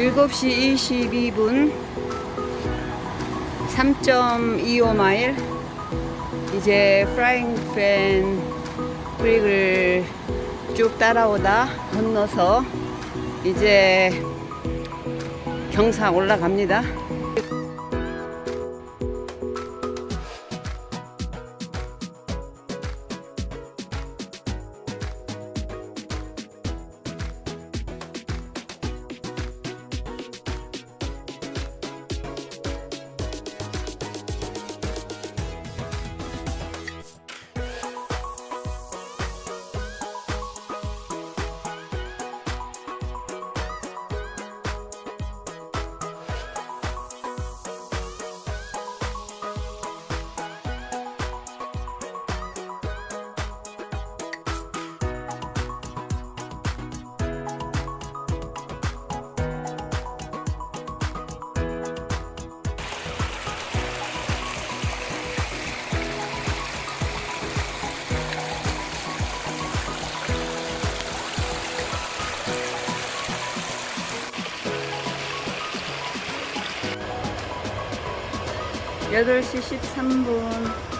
7시 22분 3.25마일 이제 프라잉 팬 브릭을 쭉 따라오다 건너서 이제 경사 올라갑니다. 여덟 시 13분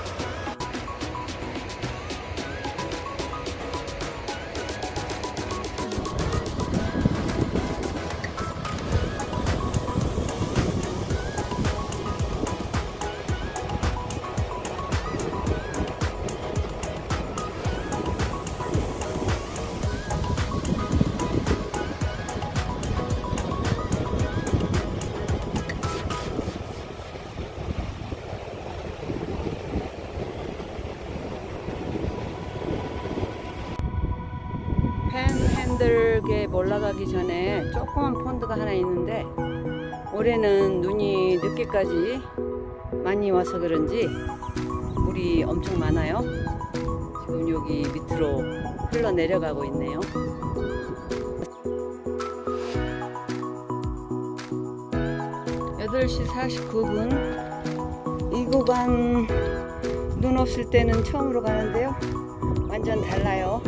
팬핸들게 올라가기 전에 조그만 폰드가 하나 있는데 올해는 눈이 늦게까지 많이 와서 그런지 물이 엄청 많아요. 지금 여기 밑으로 흘러 내려가고 있네요. 여덟 시 49분 이 구간 눈 없을 때는 처음으로 가는데요. 완전 달라요.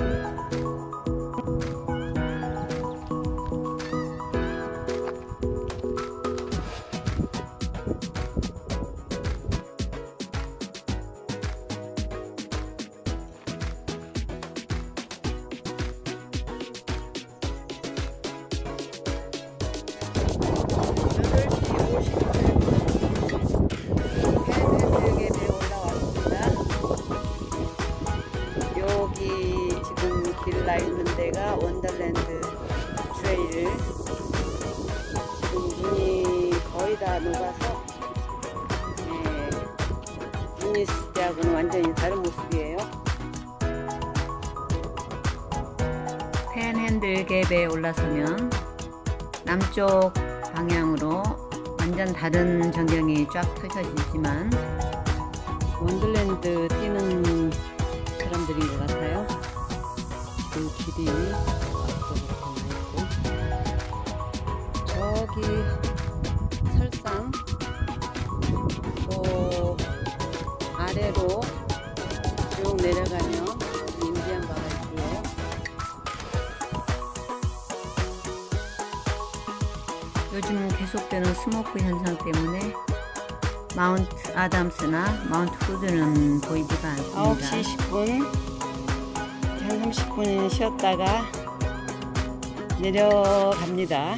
여기 지금 길 나 있는 데가 원더랜드 트레일. 지금 눈이 거의 다 녹아서 예, 눈이 있을 때하고는 완전히 다른 모습이에요. 팬핸들 갭에 올라서면 남쪽 방향으로 완전 다른 전경이 쫙 펼쳐지지만 원들랜드 뛰는 사람들인 것 같아요. 그 길이 앞으로 이렇게 있고 저기 설상 또 아래로 쭉 내려가면 인디안 바가 있고요. 요즘 계속되는 스모크 현상 때문에 마운트 아담스나 마운트 후드는 보이지가 않습니다. 9시 10분 한 30분 쉬었다가 내려갑니다.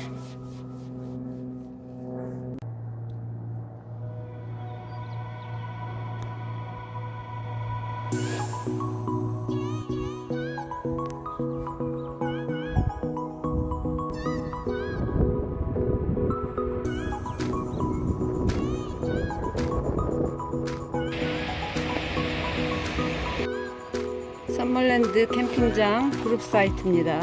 썸머랜드 캠핑장 그룹 사이트입니다.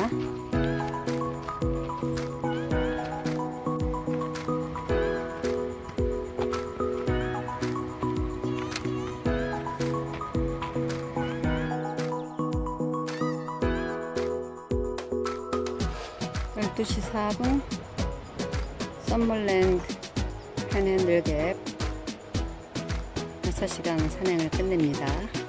열두 시 4분 썸머랜드 팬핸들 갭 6시간 산행을 끝냅니다.